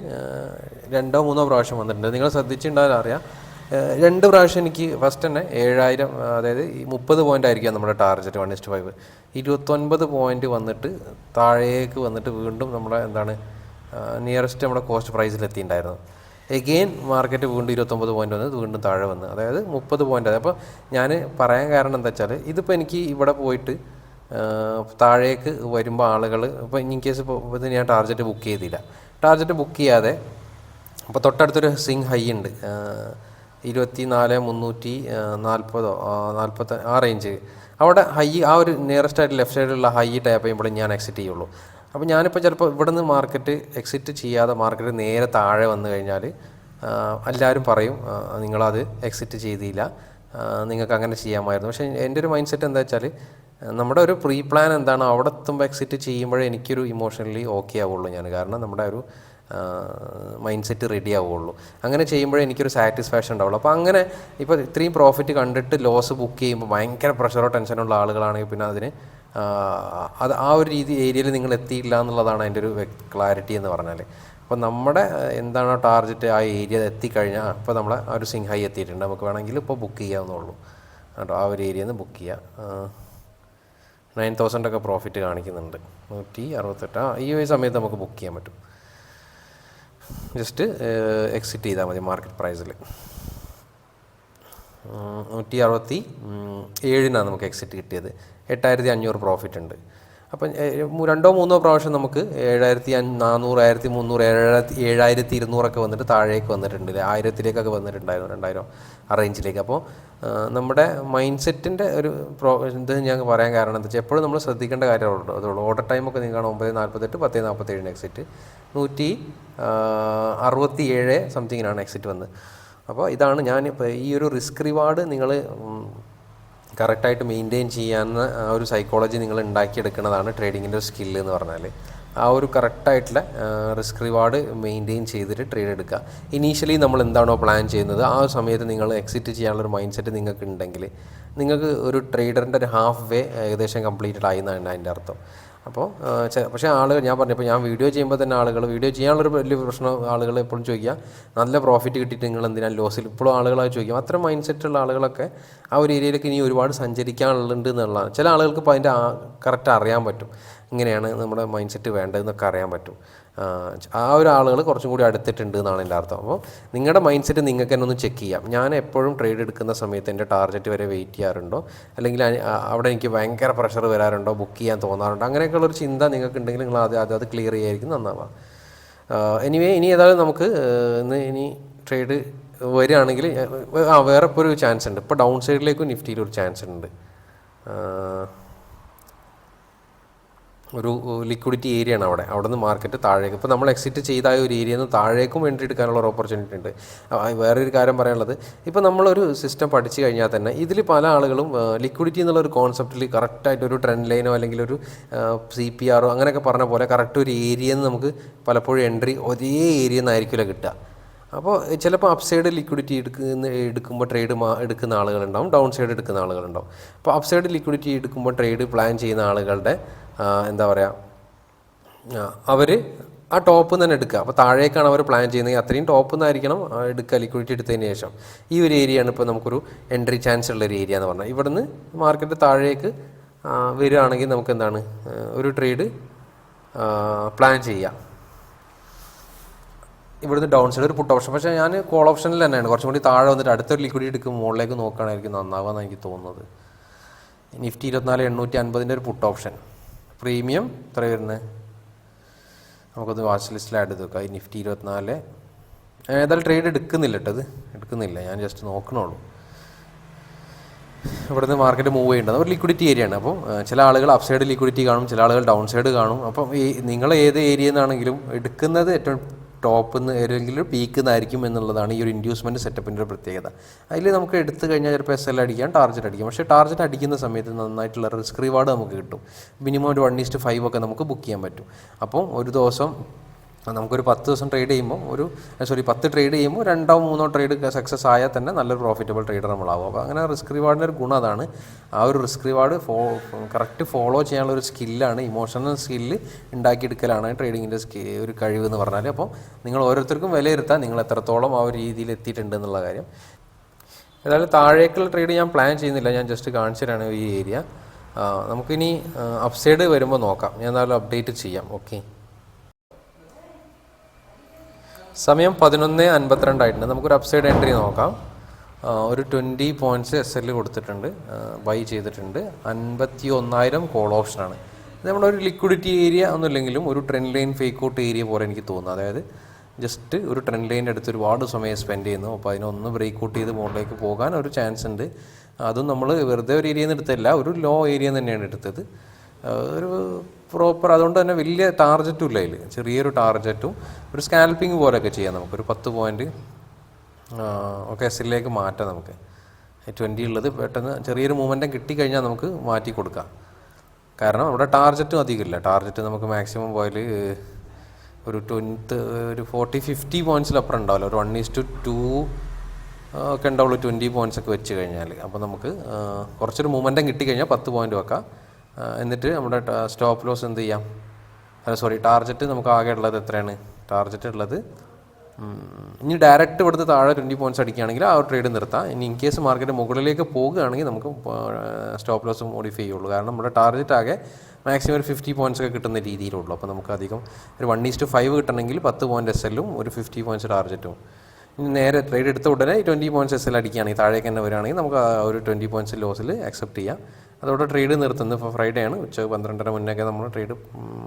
രണ്ടോ മൂന്നോ പ്രാവശ്യം വന്നിട്ടുണ്ട്. നിങ്ങൾ ശ്രദ്ധിച്ചിട്ടുണ്ടാവില്ല അറിയാം. രണ്ട് പ്രാവശ്യം എനിക്ക് ഫസ്റ്റ് തന്നെ ഏഴായിരം അതായത് ഈ മുപ്പത് പോയിന്റ് ആയിരിക്കാം നമ്മുടെ target one is to five ഇരുപത്തൊൻപത് പോയിന്റ് വന്നിട്ട് താഴേക്ക് വന്നിട്ട് വീണ്ടും നമ്മുടെ എന്താണ് നിയറസ്റ്റ് നമ്മുടെ കോസ്റ്റ് പ്രൈസിൽ എത്തിയിട്ടുണ്ടായിരുന്നു. എഗെയിൻ മാർക്കറ്റ് വീണ്ടും ഇരുപത്തൊമ്പത് പോയിന്റ് വന്ന് വീണ്ടും താഴെ വന്ന്. അതായത് മുപ്പത് പോയിന്റ് അപ്പോൾ ഞാൻ പറയാൻ കാരണം എന്താ വെച്ചാൽ ഇതിപ്പോൾ എനിക്ക് ഇവിടെ പോയിട്ട് താഴേക്ക് വരുമ്പോൾ ആളുകൾ ഇപ്പോൾ ഇൻ കേസ് ഇപ്പോൾ ഇത് ഞാൻ ടാർജറ്റ് ബുക്ക് ചെയ്തില്ല. ടാർജറ്റ് ബുക്ക് ചെയ്യാതെ അപ്പോൾ തൊട്ടടുത്തൊരു സിങ് ഹൈ ഉണ്ട്. ഇരുപത്തി നാല് മുന്നൂറ്റി നാൽപ്പതോ നാൽപ്പത്തി ആ റേഞ്ച് അവിടെ ഹൈ ആ ഒരു നിയറസ്റ്റ് ആയിട്ട് ലെഫ്റ്റ് സൈഡിലുള്ള ഹൈ ടാപ്പ് ചെയ്യുമ്പോൾ ഞാൻ എക്സിറ്റ് ചെയ്യുള്ളൂ. അപ്പോൾ ഞാനിപ്പോൾ ചിലപ്പോൾ ഇവിടുന്ന് മാർക്കറ്റ് എക്സിറ്റ് ചെയ്യാതെ മാർക്കറ്റ് നേരെ താഴെ വന്നു കഴിഞ്ഞാൽ എല്ലാവരും പറയും നിങ്ങളത് എക്സിറ്റ് ചെയ്തില്ല. നിങ്ങൾക്ക് അങ്ങനെ ചെയ്യാമായിരുന്നു. പക്ഷേ എന്റെ ഒരു മൈൻഡ് സെറ്റ് എന്താ വെച്ചാൽ നമ്മുടെ ഒരു പ്രീ പ്ലാൻ എന്താണ്? അവിടെ എത്തുമ്പോൾ എക്സിറ്റ് ചെയ്യുമ്പോഴേ എനിക്കൊരു ഇമോഷണലി ഓക്കെ ആവുള്ളൂ ഞാൻ കാരണം നമ്മുടെ ഒരു മൈൻഡ് സെറ്റ് റെഡി ആവുള്ളൂ. അങ്ങനെ ചെയ്യുമ്പോഴേ എനിക്കൊരു സാറ്റിസ്ഫാക്ഷൻ ഉണ്ടാവുള്ളൂ. അപ്പോൾ അങ്ങനെ ഇപ്പോൾ ഇത്രയും പ്രോഫിറ്റ് കണ്ടിട്ട് ലോസ് ബുക്ക് ചെയ്യുമ്പോൾ ഭയങ്കര പ്രഷറോ ടെൻഷനോ ഉള്ള ആളുകളാണെങ്കിൽ പിന്നെ അതിന് അത് ആ ഒരു രീതി ഏരിയയിൽ നിങ്ങൾ എത്തിയില്ല എന്നുള്ളതാണ് അതിന്റെ ഒരു ക്ലാരിറ്റി എന്ന് പറഞ്ഞാൽ അപ്പോൾ നമ്മുടെ എന്താണോ ടാർഗറ്റ് ആ ഏരിയ എത്തിക്കഴിഞ്ഞാൽ അപ്പോൾ നമ്മളെ ആ ഒരു സിംഗ് ഹൈ എത്തിയിട്ടുണ്ട്. നമുക്ക് വേണമെങ്കിൽ ഇപ്പോൾ ബുക്ക് ചെയ്യാവുന്നുള്ളൂ കേട്ടോ ആ ഒരു ഏരിയയിൽ നിന്ന് ബുക്ക് ചെയ്യുക നയൻ തൗസൻഡ് ഒക്കെ പ്രോഫിറ്റ് കാണിക്കുന്നുണ്ട്. നൂറ്റി അറുപത്തെട്ട് ആ ഈ ഒരു സമയത്ത് നമുക്ക് ബുക്ക് ചെയ്യാൻ പറ്റും. ജസ്റ്റ് എക്സിറ്റ് ചെയ്താൽ മതി മാർക്കറ്റ് പ്രൈസിൽ നൂറ്റി അറുപത്തി ഏഴിനാണ് നമുക്ക് എക്സിറ്റ് കിട്ടിയത്. എട്ടായിരത്തി അഞ്ഞൂറ് പ്രോഫിറ്റ് ഉണ്ട്. അപ്പം രണ്ടോ മൂന്നോ പ്രാവശ്യം നമുക്ക് ഏഴായിരത്തി നാനൂറ് ആയിരത്തി മുന്നൂറ് ഏഴായിരത്തി ഏഴായിരത്തി ഇരുന്നൂറൊക്കെ വന്നിട്ട് താഴേക്ക് വന്നിട്ടുണ്ട്? ആയിരത്തിലേക്കൊക്കെ വന്നിട്ടുണ്ടായിരുന്നു രണ്ടായിരം ആ റേഞ്ചിലേക്ക് അപ്പോൾ നമ്മുടെ മൈൻഡ് സെറ്റിന്റെ ഒരു പ്രോ ഇത് ഞാൻ പറയാൻ കാരണം എന്താ വെച്ചാൽ എപ്പോഴും നമ്മൾ ശ്രദ്ധിക്കേണ്ട കാര്യമുള്ളൂ അതുള്ളൂ. ഓർഡർ ടൈമൊക്കെ നിങ്ങൾ ഒമ്പത് നാൽപ്പത്തെട്ട് പത്ത് നാൽപ്പത്തേഴിന് എക്സിറ്റ് നൂറ്റി അറുപത്തി ഏഴ് സംതിങ്ങിനാണ് എക്സിറ്റ് വന്നത്. അപ്പോൾ ഇതാണ് ഞാൻ ഇപ്പോൾ ഈ ഒരു റിസ്ക് റിവാർഡ് നിങ്ങൾ കറക്റ്റായിട്ട് മെയിന്റെയിൻ ചെയ്യാവുന്ന ആ ഒരു സൈക്കോളജി നിങ്ങൾ ഉണ്ടാക്കിയെടുക്കുന്നതാണ് ട്രേഡിങ്ങിന്റെ ഒരു സ്കില്ല് എന്ന് പറഞ്ഞാൽ ആ ഒരു കറക്റ്റായിട്ടുള്ള റിസ്ക് റിവാർഡ് മെയിന്റെയിൻ ചെയ്തിട്ട് ട്രേഡ് എടുക്കുക. ഇനീഷ്യലി നമ്മൾ എന്താണോ പ്ലാൻ ചെയ്യുന്നത് ആ സമയത്ത് നിങ്ങൾ എക്സിറ്റ് ചെയ്യാനുള്ള ഒരു മൈൻഡ് സെറ്റ് നിങ്ങൾക്ക് ഉണ്ടെങ്കിൽ നിങ്ങൾക്ക് ഒരു ട്രേഡറിന്റെ ഒരു ഹാഫ് വേ ഏകദേശം കംപ്ലീറ്റഡ് ആയി എന്നാണ് അതിന്റെ അർത്ഥം. അപ്പോൾ പക്ഷേ ആളുകൾ ഞാൻ പറഞ്ഞപ്പോൾ ഞാൻ വീഡിയോ ചെയ്യുമ്പോൾ തന്നെ ആളുകൾ വീഡിയോ ചെയ്യാനുള്ളൊരു വലിയ പ്രശ്നം ആളുകൾ എപ്പോഴും ചോദിക്കുക നല്ല പ്രോഫിറ്റ് കിട്ടിയിട്ട് നിങ്ങൾ എന്തിനാണ് ലോസിൽ ഇപ്പോഴും ആളുകളായി ചോദിക്കും. അത്ര മൈൻഡ് സെറ്റുള്ള ആളുകളൊക്കെ ആ ഒരു ഏരിയയിലേക്ക് ഇനി ഒരുപാട് സഞ്ചരിക്കാനുള്ളത് എന്നുള്ളതാണ്. ചില ആളുകൾക്ക് ഇപ്പോൾ അതിന്റെ കറക്റ്റ് അറിയാൻ പറ്റും. ഇങ്ങനെയാണ് നമ്മുടെ മൈൻഡ് സെറ്റ് വേണ്ടതെന്നൊക്കെ അറിയാൻ പറ്റും. ആ, ഒരു ആളുകൾ കുറച്ചും കൂടി അടുത്തിട്ടുണ്ട് എന്നാണ് എന്റെ അർത്ഥം. അപ്പോൾ നിങ്ങളുടെ മൈൻഡ് സെറ്റ് നിങ്ങൾക്ക് തന്നെ ഒന്ന് ചെക്ക് ചെയ്യാം. ഞാൻ എപ്പോഴും ട്രേഡ് എടുക്കുന്ന സമയത്ത് എന്റെ ടാർഗറ്റ് വരെ വെയിറ്റ് ചെയ്യാറുണ്ടോ? അല്ലെങ്കിൽ അവിടെ എനിക്ക് ഭയങ്കര പ്രഷർ വരാറുണ്ടോ? ബുക്ക് ചെയ്യാൻ തോന്നാറുണ്ടോ? അങ്ങനെയൊക്കെയുള്ളൊരു ചിന്ത നിങ്ങൾക്ക് ഉണ്ടെങ്കിൽ നിങ്ങൾ ആദ്യം ആദ്യം അത് ക്ലിയർ ചെയ്യായിരിക്കും. നന്നാവാം. എനിവേ ഇനി ഏതായാലും നമുക്ക് ഇന്ന് ഇനി ട്രേഡ് വരികയാണെങ്കിൽ ആ വേറെ ഇപ്പോൾ ഒരു ചാൻസ് ഉണ്ട്. ഇപ്പോൾ ഡൗൺ സൈഡിലേക്കും നിഫ്റ്റിയിൽ ഒരു ചാൻസ് ഉണ്ട്. ഒരു ലിക്വിഡിറ്റി ഏരിയ ആണ് അവിടെ. അവിടെ നിന്ന് മാർക്കറ്റ് താഴേക്ക്. ഇപ്പോൾ നമ്മൾ എക്സിറ്റ് ചെയ്ത ആ ഒരു ഏരിയയിൽ നിന്ന് താഴേക്കും വേണ്ടി എടുക്കാനുള്ള ഒരു ഓപ്പർച്യൂണിറ്റി ഉണ്ട്. വേറൊരു കാര്യം പറയാനുള്ളത് ഇപ്പോൾ നമ്മളൊരു സിസ്റ്റം പഠിച്ചു കഴിഞ്ഞാൽ തന്നെ ഇതിൽ പല ആളുകളും ലിക്വിഡിറ്റി എന്നുള്ള ഒരു കോൺസെപ്റ്റിൽ കറക്റ്റായിട്ട് ഒരു ട്രെൻഡ് ലൈനോ അല്ലെങ്കിൽ ഒരു സി പി ആറോ അങ്ങനെയൊക്കെ പറഞ്ഞ പോലെ കറക്റ്റ് ഒരു ഏരിയയിൽ നിന്ന് നമുക്ക് പലപ്പോഴും എൻട്രി ഒരേ ഏരിയയിൽ നിന്നായിരിക്കില്ല കിട്ടുക. അപ്പോൾ ചിലപ്പോൾ അപ്സൈഡ് സൈഡ് ലിക്വിഡിറ്റി എടുക്കുന്ന എടുക്കുമ്പോൾ ട്രേഡ് മാ എടുക്കുന്ന ആളുകളുണ്ടാവും ഡൗൺ സൈഡ് എടുക്കുന്ന ആളുകളുണ്ടാവും. അപ്പോൾ അപ്സൈഡ് സൈഡ് ലിക്വിഡിറ്റി എടുക്കുമ്പോൾ ട്രേഡ് പ്ലാൻ ചെയ്യുന്ന ആളുകളുടെ എന്താ പറയുക അവർ ആ ടോപ്പ് തന്നെ എടുക്കുക. അപ്പോൾ താഴേക്കാണ് അവർ പ്ലാൻ ചെയ്യുന്നത്. അത്രയും ടോപ്പ് നിന്നായിരിക്കണം എടുക്കുക ലിക്വിഡിറ്റി എടുത്തതിന് ശേഷം. ഈ ഒരു ഏരിയയാണ് ഇപ്പോൾ നമുക്കൊരു എൻട്രി ചാൻസ് ഉള്ള ഒരു ഏരിയ എന്ന് പറഞ്ഞാൽ ഇവിടുന്ന് മാർക്കറ്റ് താഴേക്ക് വരികയാണെങ്കിൽ നമുക്ക് എന്താണ് ഒരു ട്രേഡ് പ്ലാൻ ചെയ്യാം ഇവിടുന്ന് ഡൗൺ സൈഡ് ഒരു പുട്ട് ഓപ്ഷൻ പക്ഷേ ഞാൻ കോൾ ഓപ്ഷനിൽ തന്നെയാണ്. കുറച്ചും കൂടി താഴെ വന്നിട്ട് അടുത്തൊരു ലിക്വിഡിറ്റി എടുക്കും മുകളിലേക്ക് നോക്കുകയാണെങ്കിൽ നന്നാവാന്ന് എനിക്ക് തോന്നുന്നത്. നിഫ്റ്റി ഇരുപത്തിനാല് എണ്ണൂറ്റി അൻപതിന്റെ ഒരു പുട്ട് ഓപ്ഷൻ പ്രീമിയം. എത്ര വരുന്നത് നമുക്കൊന്ന് വാച്ച് ലിസ്റ്റിൽ ആഡ് ചെയ്ത് വെക്കാം. നിഫ്റ്റി ഇരുപത്തിനാല്. ഏതായാലും ട്രേഡ് എടുക്കുന്നില്ല കേട്ടോ ഇത്. എടുക്കുന്നില്ല. ഞാൻ ജസ്റ്റ് നോക്കണുള്ളൂ. ഇവിടുന്ന് മാർക്കറ്റ് മൂവ് ചെയ്യേണ്ടത് ഒരു ലിക്വിഡിറ്റി ഏരിയ ആണ്. അപ്പോൾ ചില ആളുകൾ അപ് സൈഡ് ലിക്വിഡിറ്റി കാണും. ചില ആളുകൾ ഡൗൺ സൈഡ് കാണും. അപ്പം ഈ നിങ്ങൾ ഏത് ഏരിയയിൽ നിന്നാണെങ്കിലും എടുക്കുന്നത് ഏറ്റവും ടോപ്പ് നിന്ന് ഏതെങ്കിലും പീക്ക് നിന്നായിരിക്കും എന്നുള്ളതാണ് ഈ ഒരു ഇൻഡ്യൂസ്മെന്റ് സെറ്റപ്പിന്റെ ഒരു പ്രത്യേകത. അതിൽ നമുക്ക് എടുത്തു കഴിഞ്ഞാൽ ചിലപ്പോൾ എസ് എൽ അടിക്കാം ടാർജറ്റ് അടിക്കാം. പക്ഷേ ടാർജറ്റ് അടിക്കുന്ന സമയത്ത് നന്നായിട്ടുള്ള റിസ്ക് റിവാർഡ് നമുക്ക് കിട്ടും. മിനിമം ഒരു വൺ ഈസ്റ്റ് ഫൈവ് ഒക്കെ നമുക്ക് ബുക്ക് ചെയ്യാൻ പറ്റും. അപ്പം ഒരു ദിവസം നമുക്കൊരു പത്ത് ദിവസം ട്രേഡ് ചെയ്യുമ്പോൾ ഒരു സോറി പത്ത് ട്രേഡ് ചെയ്യുമ്പോൾ രണ്ടോ മൂന്നോ ട്രേഡ് സക്സസ് ആയാൽ തന്നെ നല്ലൊരു പ്രോഫിറ്റബിൾ ട്രേഡർ നമ്മളാവും. അപ്പോൾ അങ്ങനെ റിസ്ക് റിവാർഡിന്റെ ഒരു ഗുണം അതാണ്. ആ ഒരു റിസ്ക് റിവാർഡ് ഫോ കറക്റ്റ് ഫോളോ ചെയ്യാനുള്ള ഒരു സ്കില്ലാണ് ഇമോഷണൽ സ്കില്ല് ഉണ്ടാക്കിയെടുക്കലാണ് ട്രേഡിങ്ങിന്റെ ഒരു കഴിവ് എന്ന് പറഞ്ഞാൽ അപ്പോൾ നിങ്ങൾ ഓരോരുത്തർക്കും വിലയിരുത്താൻ നിങ്ങൾ എത്രത്തോളം ആ ഒരു രീതിയിൽ എത്തിയിട്ടുണ്ട് എന്നുള്ള കാര്യം. ഏതായാലും താഴേക്കുള്ള ട്രേഡ് ഞാൻ പ്ലാൻ ചെയ്യുന്നില്ല. ഞാൻ ജസ്റ്റ് കാണിച്ചു തരാണ് ഈ ഏരിയ നമുക്കിനി അപ്സൈഡ് വരുമ്പോൾ നോക്കാം. ഞാൻ എന്തായാലും അപ്ഡേറ്റ് ചെയ്യാം. ഓക്കെ സമയം പതിനൊന്ന് അൻപത്തിരണ്ടായിട്ടുണ്ട്. നമുക്കൊരു അപ്സൈഡ് എൻട്രി നോക്കാം. ഒരു ട്വന്റി പോയിന്റ്സ് എസ് എൽ കൊടുത്തിട്ടുണ്ട്. ബൈ ചെയ്തിട്ടുണ്ട്. അൻപത്തി ഒന്നായിരം കോൾ ഓപ്ഷനാണ് ഇത് നമ്മളൊരു ലിക്വിഡിറ്റി ഏരിയ ഒന്നുമില്ലെങ്കിലും ഒരു trend line fake out area പോലെ എനിക്ക് തോന്നുന്നു. അതായത് ജസ്റ്റ് ഒരു ട്രെൻഡ് ലൈന്റെ അടുത്ത് ഒരുപാട് സമയം സ്പെൻഡ് ചെയ്യുന്നു. അപ്പോൾ അതിനൊന്ന് ബ്രേക്ക് ഔട്ട് ചെയ്ത് മുകളിലേക്ക് പോകാൻ ഒരു ചാൻസ് ഉണ്ട്. അതും നമ്മൾ വെറുതെ ഒരു ഏരിയയിൽ നിന്ന് എടുത്തല്ല ഒരു ലോ ഏരിയ തന്നെയാണ് എടുത്തത്. ഒരു പ്രോപ്പർ അതുകൊണ്ട് തന്നെ വലിയ ടാർജറ്റും ഇല്ല അതിൽ ചെറിയൊരു ടാർജറ്റും ഒരു സ്കാൽപ്പിംഗ് പോലെയൊക്കെ ചെയ്യാം നമുക്ക്. ഒരു പത്ത് പോയിന്റ് ഒക്കെ എസിലേക്ക് മാറ്റാം നമുക്ക്. ട്വന്റി ഉള്ളത് പെട്ടെന്ന് ചെറിയൊരു മൂവ്മെന്റും കിട്ടിക്കഴിഞ്ഞാൽ നമുക്ക് മാറ്റി കൊടുക്കാം. കാരണം അവിടെ ടാർജറ്റും അധികമില്ല ടാർജറ്റ് നമുക്ക് മാക്സിമം പോയാൽ ഒരു ട്വൻത്ത് ഒരു ഫോർട്ടി ഫിഫ്റ്റി പോയിന്റ്സിലപ്പുറം ഉണ്ടാവില്ല. ഒരു വൺ ഈസ് ടു ഒക്കെ ഉണ്ടാവുള്ളൂ ട്വന്റി പോയിന്റ്സ് ഒക്കെ വെച്ച് കഴിഞ്ഞാൽ അപ്പോൾ നമുക്ക് കുറച്ചൊരു മൂവ്മെന്റും കിട്ടിക്കഴിഞ്ഞാൽ പത്ത് പോയിന്റ് വെക്കാം. എന്നിട്ട് നമ്മുടെ സ്റ്റോപ്പ് ലോസ് എന്ത് ചെയ്യാം? അല്ല സോറി ടാർജറ്റ് നമുക്ക് ആകെ ഉള്ളത് എത്രയാണ്? ടാർജറ്റ് ഉള്ളത് ഇനി ഡയറക്റ്റ് ഇവിടുത്തെ താഴെ ട്വന്റി പോയിന്റ്സ് അടിക്കുകയാണെങ്കിൽ ആ ട്രേഡ് നിർത്താം. ഇനി ഇൻ കേസ് മാർക്കറ്റ് മുകളിലേക്ക് പോകുകയാണെങ്കിൽ നമുക്ക് സ്റ്റോപ്പ് ലോസ് മോഡിഫൈ ചെയ്യുള്ളൂ. കാരണം നമ്മുടെ ടാർജറ്റ് ആകെ മാക്സിമം ഒരു ഫിഫ്റ്റി പോയിന്റ്സ് ഒക്കെ കിട്ടുന്ന രീതിയിലുള്ളൂ. അപ്പോൾ നമുക്ക് അധികം ഒരു വൺ ഈസ്റ്റ് ഫൈവ് കിട്ടണമെങ്കിൽ പത്ത് പോയിന്റ് എസ് എല്ലും ഒരു ഫിഫ്റ്റി പോയിന്റ്സ് ടാർജറ്റും ഇനി നേരെ ട്രേഡ് എടുത്ത ഉടനെ ട്വന്റി പോയിന്റ്സ് എസ് എൽ അടിക്കുകയാണെങ്കിൽ താഴേക്ക് തന്നെ വരികയാണെങ്കിൽ നമുക്ക് ആ ഒരു ട്വന്റി പോയിന്റ്സ് ലോസിൽ അക്സെപ്റ്റ് ചെയ്യാം. അതോടെ ട്രേഡ് നിർത്തുന്നത് ഇപ്പോൾ ഫ്രൈഡേ ആണ്. ഉച്ച പന്ത്രണ്ടര മുന്നേക്കെ നമ്മൾ ട്രേഡ്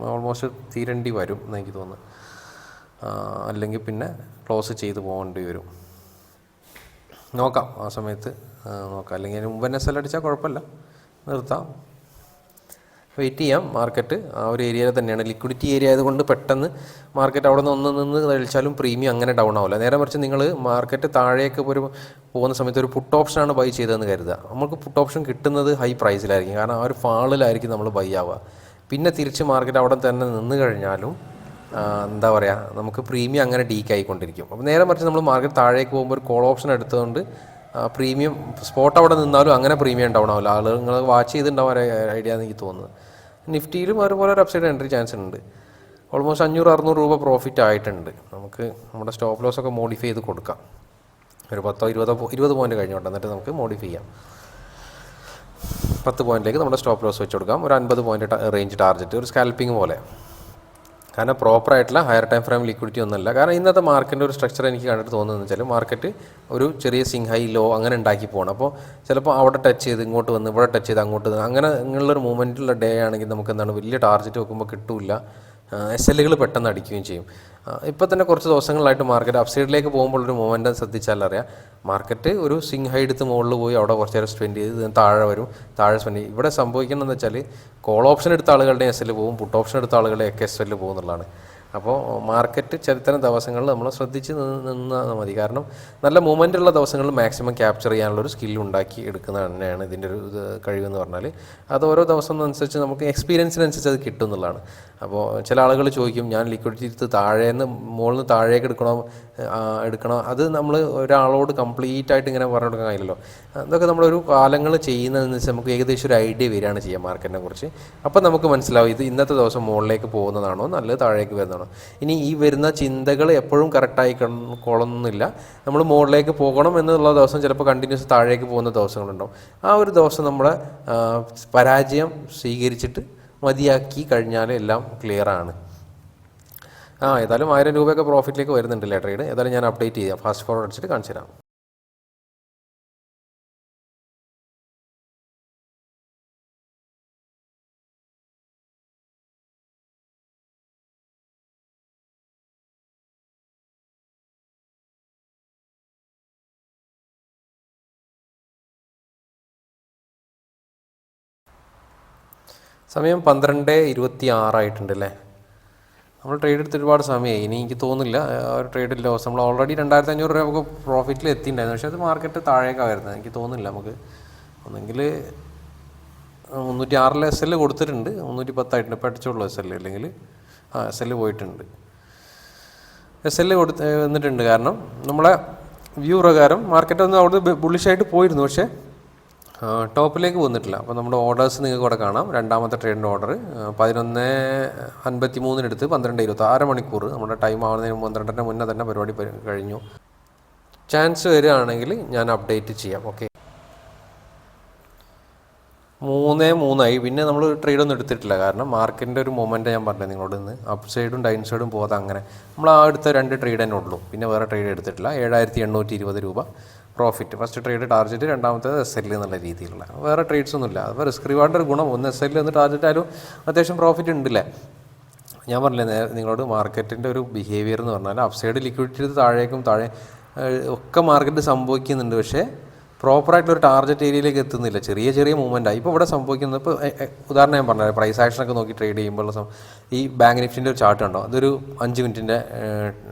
ഓൾമോസ്റ്റ് തീരേണ്ടി വരും എന്ന് എനിക്ക് തോന്നുന്നു. അല്ലെങ്കിൽ പിന്നെ ക്ലോസ് ചെയ്ത് പോകേണ്ടി വരും. നോക്കാം. ആ സമയത്ത് നോക്കാം. അല്ലെങ്കിൽ അതിന് മുമ്പ് തന്നെ സെൽ അടിച്ചാൽ കുഴപ്പമില്ല. നിർത്താം. വെയിറ്റ് ചെയ്യാം. മാർക്കറ്റ് ആ ഒരു ഏരിയയിൽ തന്നെയാണ്. ലിക്വിഡിറ്റി ഏരിയ ആയതുകൊണ്ട് പെട്ടെന്ന് മാർക്കറ്റ് അവിടെ നിന്ന് ഒന്ന് നിന്ന് കഴിച്ചാലും പ്രീമിയം അങ്ങനെ ഡൗൺ ആവില്ല. നേരെ മറിച്ച് നിങ്ങൾ മാർക്കറ്റ് താഴേക്ക് ഒരു പോകുന്ന സമയത്ത് ഒരു പുട്ട് ഓപ്ഷനാണ് ബൈ ചെയ്തതെന്ന് കരുതുക. നമുക്ക് പുട്ട് ഓപ്ഷൻ കിട്ടുന്നത് ഹൈ പ്രൈസിലായിരിക്കും കാരണം ആ ഒരു ഫാളിലായിരിക്കും നമ്മൾ ബൈ ആവുക. പിന്നെ തിരിച്ച് മാർക്കറ്റ് അവിടെ തന്നെ നിന്ന് കഴിഞ്ഞാലും എന്താ പറയുക നമുക്ക് പ്രീമിയം അങ്ങനെ ഡീക്ക് ആയിക്കൊണ്ടിരിക്കും. അപ്പോൾ നേരെ മറിച്ച് നമ്മൾ മാർക്കറ്റ് താഴേക്ക് പോകുമ്പോൾ ഒരു കോൾ ഓപ്ഷൻ എടുത്തുകൊണ്ട് പ്രീമിയം സ്പോട്ട് അവിടെ നിന്നാലും അങ്ങനെ പ്രീമിയം ഡൗൺ ആവില്ല. ആളുകൾ നിങ്ങൾ വാച്ച് ചെയ്തിട്ടുണ്ടാവും ഐഡിയ എന്ന് എനിക്ക് തോന്നുന്നത്. നിഫ്റ്റിയിലും അതുപോലെ ഒരു അപ്സൈഡ് എൻട്രി ചാൻസ് ഉണ്ട്. ഓൾമോസ്റ്റ് അഞ്ഞൂറ് അറുന്നൂറ് രൂപ പ്രോഫിറ്റ് ആയിട്ടുണ്ട്. നമുക്ക് നമ്മുടെ സ്റ്റോപ്പ് ലോസ് ഒക്കെ മോഡിഫൈ ചെയ്ത് കൊടുക്കാം. ഒരു പത്തോ ഇരുപതോ ഇരുപത് പോയിന്റ് കഴിഞ്ഞോട്ടെ എന്നിട്ട് നമുക്ക് മോഡിഫൈ ചെയ്യാം. പത്ത് പോയിന്റിലേക്ക് നമ്മുടെ സ്റ്റോപ്പ് ലോസ് വെച്ച് കൊടുക്കാം. ഒരു അൻപത് പോയിന്റ് റേഞ്ച് ടാർജറ്റ് ഒരു സ്കാൽപ്പിംഗ് പോലെ. കാരണം പ്രോപ്പർ ആയിട്ടുള്ള ഹയർ ടൈം ഫ്രെയിം ലിക്വിഡിറ്റി ഒന്നുമല്ല. കാരണം ഇന്നത്തെ മാർക്കറ്റിന്റെ ഒരു സ്ട്രക്ചർ എനിക്ക് കണ്ടിട്ട് തോന്നുന്നത് വെച്ചാൽ മാർക്കറ്റ് ഒരു ചെറിയ സിങ് ഹൈ ലോ അങ്ങനെ ഉണ്ടാക്കി പോകണം അപ്പോൾ ചിലപ്പോൾ അവിടെ ടച്ച് ചെയ്ത് ഇങ്ങോട്ട് വന്ന് ഇവിടെ ടച്ച് ചെയ്ത് അങ്ങോട്ട് വന്ന് അങ്ങനെ ഇങ്ങനെയുള്ളൊരു മൂവ്മെന്റുള്ള ഡേ ആണെങ്കിൽ നമുക്ക് എന്താണ് വലിയ ടാർജറ്റ് വെക്കുമ്പോൾ കിട്ടില്ല. എസ് എല്ലുകൾ പെട്ടെന്ന് അടിക്കുകയും ചെയ്യും. ഇപ്പോൾ തന്നെ കുറച്ച് ദിവസങ്ങളായിട്ട് മാർക്കറ്റ് അപ്സൈഡിലേക്ക് പോകുമ്പോൾ ഒരു മൊമെന്റം ശ്രദ്ധിച്ചാൽ അറിയാം. മാർക്കറ്റ് ഒരു സിംഗ് ഹൈ എടുത്ത് മുകളിൽ പോയി അവിടെ കുറച്ച് നേരം സ്പെൻഡ് ചെയ്ത് താഴെ വരും താഴെ സ്പെൻഡ് ചെയ്യും. ഇവിടെ സംഭവിക്കുന്നതെന്ന് വെച്ചാൽ കോൾ ഓപ്ഷൻ എടുത്ത ആളുകളുടെ എസ് എൽ പോകും പുട്ട് ഓപ്ഷൻ എടുത്ത ആളുകളുടെ ഒക്കെ എസ് എൽ പോകും എന്നുള്ളതാണ്. അപ്പോൾ മാർക്കറ്റ് ചരിത്രം ദിവസങ്ങളിൽ നമ്മൾ ശ്രദ്ധിച്ച് നിന്ന് നിന്നാൽ മതി. കാരണം നല്ല മൂവ്മെന്റ് ഉള്ള ദിവസങ്ങളിൽ മാക്സിമം ക്യാപ്ചർ ചെയ്യാനുള്ളൊരു സ്കിൽ ഉണ്ടാക്കി എടുക്കുന്നത് തന്നെയാണ് ഇതിന്റെ ഒരു കഴിവെന്ന് പറഞ്ഞാൽ അത് ഓരോ ദിവസം അനുസരിച്ച് നമുക്ക് എക്സ്പീരിയൻസിനനുസരിച്ച് അത് കിട്ടും എന്നുള്ളതാണ്. അപ്പോൾ ചില ആളുകൾ ചോദിക്കും ഞാൻ ലിക്വിഡിറ്റി താഴേന്ന് മുകളിൽ നിന്ന് താഴേക്ക് എടുക്കണോ? എടുക്കണോ. അത് നമ്മൾ ഒരാളോട് കംപ്ലീറ്റ് ആയിട്ട് ഇങ്ങനെ പറഞ്ഞു കൊടുക്കാൻ കഴിയില്ലല്ലോ. അതൊക്കെ നമ്മളൊരു കാലങ്ങൾ ചെയ്യുന്നതനുസരിച്ച് നമുക്ക് ഏകദേശം ഒരു ഐഡിയ വരികയാണ് ചെയ്യാൻ മാർക്കറ്റിനെ കുറിച്ച്. അപ്പോൾ നമുക്ക് മനസ്സിലാവും ഇത് ഇന്നത്തെ ദിവസം മുകളിലേക്ക് പോകുന്നതാണോ നല്ലത് താഴേക്ക് വരുന്നതാണോ. ഇനി ഈ വരുന്ന ചിന്തകൾ എപ്പോഴും കറക്റ്റായി കൊള്ളുന്നില്ല നമ്മൾ മുകളിലേക്ക് പോകണം എന്നുള്ള ദിവസം ചിലപ്പോൾ കണ്ടിന്യൂസ് താഴേക്ക് പോകുന്ന ദിവസങ്ങളുണ്ടാവും. ആ ഒരു ദിവസം നമ്മുടെ പരാജയം സ്വീകരിച്ചിട്ട് മതിയാക്കി കഴിഞ്ഞാൽ എല്ലാം ക്ലിയറാണ് ആ ഏതായാലും ആയിരം രൂപയൊക്കെ പ്രോഫിറ്റിലേക്ക് വരുന്നുണ്ടല്ലേ ട്രേഡ് ഏതായാലും ഞാൻ അപ്ഡേറ്റ് ചെയ്യാം. ഫാസ്റ്റ് ഫോർവേഡ് അടിച്ചിട്ട് കാണിച്ചു തരാം. സമയം പന്ത്രണ്ട് ഇരുപത്തി ആറായിട്ടുണ്ട് അല്ലേ? നമ്മൾ ട്രേഡ് എടുത്ത് ഒരുപാട് സമയമായി ഇനി എനിക്ക് തോന്നുന്നില്ല ഒരു ട്രേഡ് ലോസ് നമ്മൾ ഓൾറെഡി രണ്ടായിരത്തി അഞ്ഞൂറ് രൂപ നമുക്ക് പ്രോഫിറ്റിൽ എത്തിയിട്ടുണ്ടായിരുന്നു. പക്ഷേ അത് മാർക്കറ്റ് താഴേക്കാണ് വരുന്നത് എനിക്ക് തോന്നുന്നില്ല നമുക്ക്. ഒന്നെങ്കിൽ മുന്നൂറ്റി ആറിൽ എസ് എൽ കൊടുത്തിട്ടുണ്ട്. മുന്നൂറ്റി പത്തായിട്ടുണ്ട് ഇപ്പോൾ അടിച്ചോളൂ എസ് എൽ അല്ലെങ്കിൽ ആ എസ് എൽ പോയിട്ടുണ്ട്. എസ് എൽ കൊടുത്ത് വന്നിട്ടുണ്ട്. കാരണം നമ്മളെ വ്യൂ പ്രകാരം മാർക്കറ്റ് ഒന്ന് അവിടെ ബുള്ളിഷായിട്ട് പോയിരുന്നു. പക്ഷേ ടോപ്പിലേക്ക് വന്നിട്ടില്ല. അപ്പോൾ നമ്മുടെ ഓർഡേഴ്സ് നിങ്ങൾക്ക് ഇവിടെ കാണാം. രണ്ടാമത്തെ ട്രെയിനിന്റെ ഓർഡർ. പതിനൊന്ന് അൻപത്തി മൂന്നിനടുത്ത് പന്ത്രണ്ട് ഇരുപത്തി ആറ് മണിക്കൂർ. നമ്മുടെ ടൈം ആവുന്നതിന് പന്ത്രണ്ടിന് മുന്നേ തന്നെ പരിപാടി കഴിഞ്ഞു. ചാൻസ് വരികയാണെങ്കിൽ ഞാൻ അപ്ഡേറ്റ് ചെയ്യാം. ഓക്കെ. മൂന്ന് മൂന്നായി. പിന്നെ നമ്മൾ ട്രേഡ് ഒന്നും എടുത്തിട്ടില്ല. കാരണം മാർക്കറ്റിന്റെ ഒരു മൊമെന്റ് ഞാൻ പറഞ്ഞത് നിങ്ങളോട് ഇന്ന്. അപ്പ് സൈഡും ഡൈൻ സൈഡും പോകാതെ അങ്ങനെ. നമ്മൾ ആ അടുത്ത രണ്ട് ട്രേഡ് തന്നെ ഉള്ളൂ. പിന്നെ വേറെ ട്രേഡ് എടുത്തിട്ടില്ല. ഏഴായിരത്തി എണ്ണൂറ്റി ഇരുപത് രൂപ. പ്രോഫിറ്റ് ഫസ്റ്റ് ട്രേഡ് ടാർജറ്റ് രണ്ടാമത്തേത് എസ് എൽ എന്നുള്ള രീതിയിലുള്ള. വേറെ ട്രേഡ്സ് ഒന്നുമില്ല. അപ്പോൾ റിസ്ക് റിവാർഡിന്റെ ഒരു ഗുണം. ഒന്ന് എസ് എൽ എന്ന് ടാർജറ്റ് ആയാലും അത്യാവശ്യം പ്രോഫിറ്റ് ഉണ്ടല്ലേ? ഞാൻ പറഞ്ഞില്ലേ നിങ്ങളോട് മാർക്കറ്റിന്റെ ഒരു ബിഹേവിയർ എന്ന് പറഞ്ഞാൽ അപ്സൈഡ് ലിക്വിഡിറ്റി താഴേക്കും താഴെ ഒക്കെ മാർക്കറ്റ് സംഭവിക്കുന്നുണ്ട്. പക്ഷേ പ്രോപ്പറായിട്ടുള്ള ഒരു ടാർഗറ്റ് ഏരിയയിലേക്ക് എത്തുന്നില്ല. ചെറിയ ചെറിയ മൂവ്മെന്റാണ് ഇപ്പോൾ ഇവിടെ സംഭവിക്കുന്നത് ഇപ്പോൾ ഉദാഹരണം ഞാൻ പറഞ്ഞത് പ്രൈസ് ആക്ഷനൊക്കെ നോക്കി ട്രേഡ് ചെയ്യുമ്പോൾ സം- ഈ ബാങ്ക് നിഫ്റ്റിന്റെ ഒരു ചാർട്ട് ഉണ്ടോ അതൊരു അഞ്ച് മിനിറ്റിന്റെ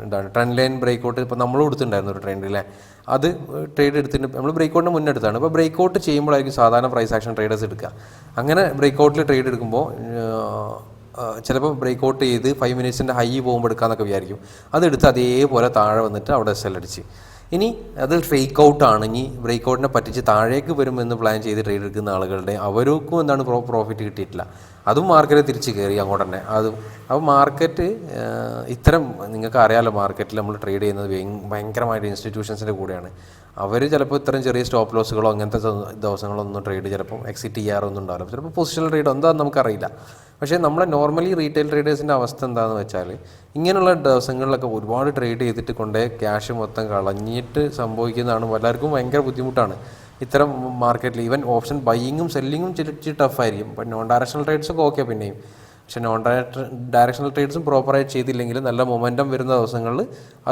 എന്താണ് ട്രെൻഡ് ലൈൻ ബ്രേക്ക് ഔട്ട് ഇപ്പോൾ നമ്മൾ കൊടുത്തിട്ടുണ്ടായിരുന്നു ഒരു ട്രെൻഡിലെ അത് ട്രേഡ് എടുത്തിട്ട് നമ്മൾ ബ്രേക്ക് ഔട്ടിന് മുന്നെടുത്താണ് ഇപ്പോൾ ബ്രേക്ക് ഔട്ട് ചെയ്യുമ്പോഴായിരിക്കും സാധാരണ പ്രൈസ് ആക്ഷൻ ട്രേഡേഴ്സ് എടുക്കുക. അങ്ങനെ ബ്രേക്ക് ഔട്ടിൽ ട്രേഡ് എടുക്കുമ്പോൾ ചിലപ്പോൾ ബ്രേക്ക് ഔട്ട് ചെയ്ത് ഫൈവ് മിനിറ്റ്സിന്റെ ഹൈ പോകുമ്പോൾ എടുക്കാമെന്നൊക്കെ വിചാരിക്കും. അതെടുത്ത് അതേപോലെ താഴെ വന്നിട്ട് അവിടെ സെൽ അടിച്ച്. ഇനി അത് ഫേക്ക് ഔട്ട് ആണെങ്കിൽ ബ്രേക്ക് ഔട്ടിനെ പറ്റിച്ച് താഴേക്ക് വരുമെന്ന് പ്ലാൻ ചെയ്ത് ട്രേഡ് എടുക്കുന്ന ആളുകളുടെ അവർക്കും എന്താണ് പ്രോ പ്രോഫിറ്റ് കിട്ടിയിട്ടില്ല. അതും മാർക്കറ്റ് തിരിച്ച് കയറി അങ്ങോട്ട് തന്നെ അതും അപ്പോൾ മാർക്കറ്റ് ഇത്തരം നിങ്ങൾക്ക് അറിയാമല്ലോ മാർക്കറ്റിൽ നമ്മൾ ട്രേഡ് ചെയ്യുന്നത് ഭയങ്ക- ഭയങ്കരമായിട്ട് ഇൻസ്റ്റിറ്റ്യൂഷൻസിന്റെ കൂടെയാണ്. അവർ ചിലപ്പോൾ ഇത്തരം ചെറിയ സ്റ്റോപ്പ് ലോസുകളോ അങ്ങനത്തെ ദിവസങ്ങളോ ഒന്നും ട്രേഡ് ചിലപ്പം എക്സിറ്റ് ചെയ്യാറൊന്നും ഉണ്ടാവില്ല. ചിലപ്പോൾ പൊസിഷണൽ ട്രേഡ് എന്താണെന്ന് നമുക്കറിയില്ല. പക്ഷേ നമ്മളെ നോർമലി റീറ്റെയിൽ ട്രേഡേഴ്സിന്റെ അവസ്ഥ എന്താണെന്ന് വെച്ചാൽ ഇങ്ങനെയുള്ള ദിവസങ്ങളിലൊക്കെ ഒരുപാട് ട്രേഡ് ചെയ്തിട്ട് കൊണ്ടേ ക്യാഷ് മൊത്തം കളഞ്ഞിട്ട് സംഭവിക്കുന്നതാണ് എല്ലാവർക്കും ഭയങ്കര ബുദ്ധിമുട്ടാണ്. ഇത്തരം മാർക്കറ്റിൽ ഈവൻ ഓപ്ഷൻ ബൈയിങ്ങും സെല്ലിങ്ങും ചിരിച്ച് ടഫായിരിക്കും ഇപ്പം നോൺ ഡയറക്ഷണൽ ട്രേഡ്സൊക്കെ ഓക്കെ പിന്നെയും. പക്ഷെ നോൺ ഡയറക്ഷണൽ ട്രേഡ്സും പ്രോപ്പറായിട്ട് ചെയ്തില്ലെങ്കിൽ നല്ല മൊമെന്റം വരുന്ന ദിവസങ്ങളിൽ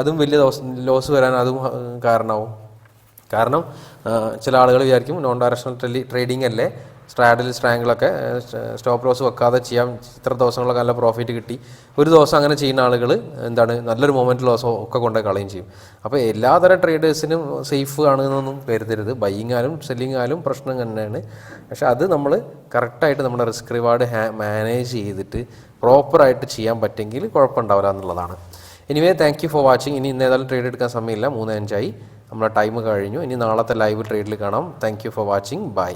അതും വലിയ ദിവസം ലോസ് വരാൻ അതും കാരണമാവും. കാരണം ചില ആളുകൾ വിചാരിക്കും നോൺ ഡയറക്ഷണൽ ട്രേഡിംഗ് അല്ലേ? സ്ട്രാഡിൽ സ്ട്രാങ്കിളൊക്കെ സ്റ്റോപ്പ് ലോസ് വെക്കാതെ ചെയ്യാം. ഇത്ര ദിവസങ്ങളൊക്കെ നല്ല പ്രോഫിറ്റ് കിട്ടി. ഒരു ദിവസം അങ്ങനെ ചെയ്യുന്ന ആളുകൾ എന്താണ് നല്ലൊരു മൊമെന്റ് ലോസോ ഒക്കെ കൊണ്ടേ കളയും ചെയ്യും. അപ്പോൾ എല്ലാതരം ട്രേഡേഴ്സിനും സേഫ് ആണെന്നൊന്നും കരുതരുത്. ബൈയിങ് ആയാലും സെല്ലിങ് ആയാലും പ്രശ്നം തന്നെയാണ്. പക്ഷെ അത് നമ്മൾ കറക്റ്റായിട്ട് നമ്മുടെ റിസ്ക് റിവാർഡ് മാനേജ് ചെയ്തിട്ട് പ്രോപ്പറായിട്ട് ചെയ്യാൻ പറ്റുമെങ്കിൽ കുഴപ്പമുണ്ടാവില്ല എന്നുള്ളതാണ്. Anyway thank you for watching ഇനി ഇന്ന് ഏതായാലും ട്രേഡ് എടുക്കാൻ സമയമില്ല. മൂന്ന് അഞ്ചായി. നമ്മളെ ടൈം കഴിഞ്ഞു. ഇനി നാളത്തെ ലൈവ് ട്രേഡിൽ കാണാം. Thank you for watching bye